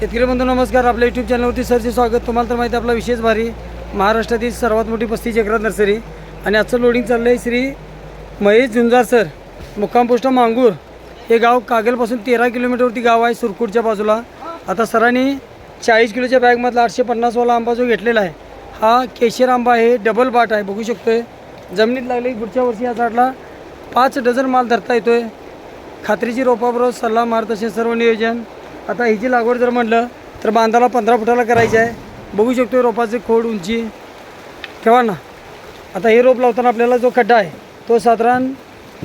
शेतकरी बंधू नमस्कार. आपल्या यूट्यूब चॅनलवरती सरचे स्वागत. तुम्हाला तर माहिती आपला विशेष भारी महाराष्ट्रातील सर्वात मोठी पस्तीस जगरात नर्सरी. आणि आजचं लोडिंग चाललं आहे श्री महेश झुंजार सर. मुक्काम पोस्ट मांगूर. हे गाव कागलपासून तेरा किलोमीटरवरती गाव आहे सुरकुटच्या बाजूला. आता सरांनी चाळीस किलोच्या बॅगमधला आठशे पन्नासवाला आंबा जो घेतलेला आहे हा केशर आंबा आहे डबल बाट आहे. बघू शकतोय. जमिनीत लागली पुढच्या वर्षी या झाडला पाच डझन माल धरता येतोय. खात्रीची रोपाबरोबर सल्ला मार्गदर्शन सर्व नियोजन. आता हिची लागवड जर म्हटलं तर बांधाला पंधरा फुटाला करायची आहे. बघू शकतो रोपाचे खोड उंची. ठेवा ना. आता हे रोप लावताना आपल्याला जो खड्डा आहे तो साधारण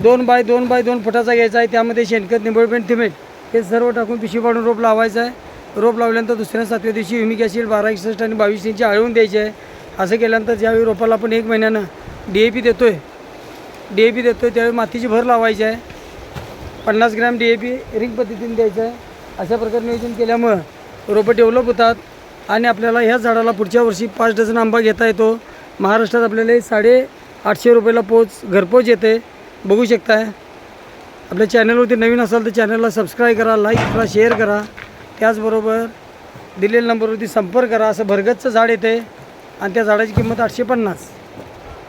दोन बाय दोन बाय दोन फुटाचा घ्यायचा आहे. त्यामध्ये शेणखत निंबळपेंट थिमेट हे सर्व टाकून पिशवी पाडून रोप लावायचं आहे. रोप लावल्यानंतर दुसऱ्या सातव्या दिवशी युमिक ॲसिड बारा एकसष्ट आणि बावीस इंची आळवून द्यायची आहे. असं केल्यानंतर ज्यावेळी रोपाला आपण एक महिन्यानं डी ए पी देतो आहे डी ए पी देतो आहे त्यावेळी मातीची भर लावायची आहे. पन्नास gram D A P ring पद्धतीने द्यायचं आहे. अशा प्रकारे नियोजन केल्यामुळं रोपं डेव्हलप होतात आणि आपल्याला ह्या झाडाला पुढच्या वर्षी पाच डझन आंबा घेता येतो. महाराष्ट्रात आपल्याला साडे आठशे रुपयाला पोच घरपोच येते. बघू शकताय. आपल्या चॅनलवरती नवीन असाल तर चॅनलला सबस्क्राईब करा लाईक करा शेअर करा. त्याचबरोबर दिलेल्या नंबरवरती संपर्क करा. असं भरगतचं झाड येते आणि त्या झाडाची किंमत आठशे पन्नास.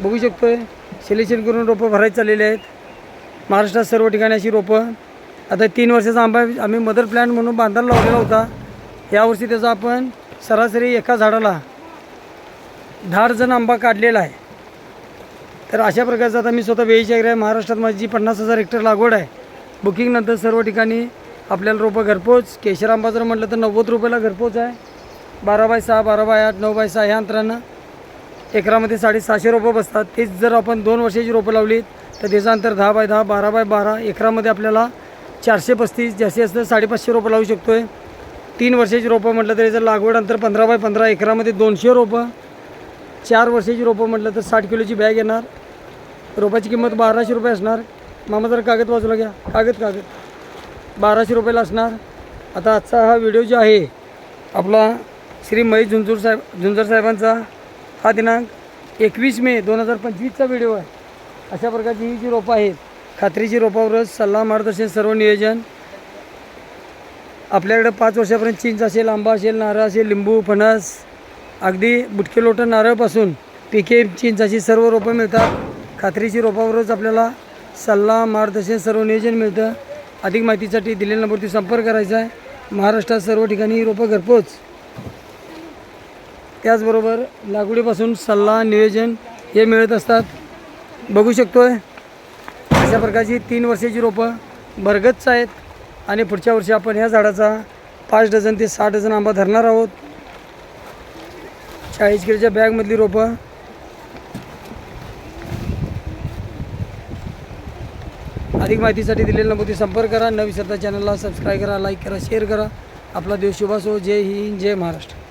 बघू शकतो आहे सिलेक्शन करून रोपं भरायचे चाललेले आहेत. महाराष्ट्रात सर्व ठिकाणी अशी रोपं आता तीन वर्षाचा आंबा आम्ही मदर प्लॅन म्हणून बांधायला लावलेला होता. यावर्षी त्याचा आपण सरासरी एका झाडाला दहा जण आंबा काढलेला आहे. तर अशा प्रकारचा आता मी स्वतः वेळीच्या आहे महाराष्ट्रात माझी पन्नास हजार हेक्टर लागवड आहे. बुकिंगनंतर सर्व ठिकाणी आपल्याला रोपं घरपोच. केशर आंबा जर म्हटलं तर नव्वद रुपयाला घरपोच आहे. बारा बाय सहा बारा बाय आठ नऊ बाय सहा ह्या अंतरानं एकरामध्ये साडेसहाशे रोपं बसतात. तेच जर आपण दोन वर्षाची रोपं लावली तर त्याचं अंतर दहा बाय दहा बारा बाय बारा एकरामध्ये आपल्याला चारशे पस्तीस जास्तीत जास्त साडेपाचशे रोपं लावू शकतो आहे तीन वर्षाची रोपं म्हटलं तरी जर लागवड अंतर पंधरा बाय पंधरा एकरामध्ये दोनशे रोपं. चार वर्षाची रोपं म्हटलं तर साठ किलोची बॅग येणार. रोपाची किंमत बाराशे रुपये असणार. मामा जर कागद बाजूला घ्या कागद कागद. बाराशे रुपयाला असणार. आता आजचा हा व्हिडिओ जो आहे आपला श्री महेश झुंजूर साहेब झुंजर साहेबांचा हा दिनांक एकवीस मे दोन हजार पंचवीसचा व्हिडिओ आहे. अशा प्रकारची ही जी रोपं आहेत खात्रीची रोपावरच सल्ला मार्गदर्शन सर्व नियोजन. आपल्याकडे पाच वर्षापर्यंत चिंच असेल आंबा असेल नारळ असेल लिंबू फणस अगदी बुटके लोटं नारळपासून पिके चिंचाची सर्व रोपं मिळतात. खात्रीची रोपावरच आपल्याला सल्ला मार्गदर्शन सर्व नियोजन मिळतं. अधिक माहितीसाठी दिलेल्या नंबरवरती संपर्क करायचा आहे. महाराष्ट्रात सर्व ठिकाणी रोपं घरपोच. त्याचबरोबर लागवडीपासून सल्ला नियोजन हे मिळत असतात. बघू शकतो आहे अशा प्रकारची तीन वर्षाची रोपं बरगतच आहेत आणि पुढच्या वर्षी आपण ह्या झाडाचा पाच डझन ते सहा डझन आंबा धरणार आहोत. चाळीस किलोच्या बॅगमधली रोपं. अधिक माहितीसाठी दिलेल्या नंबरवरती संपर्क करा. न विसरता चॅनलला सबस्क्राईब करा लाईक करा शेअर करा. आपला देव शुभ जय हिंद जय महाराष्ट्र.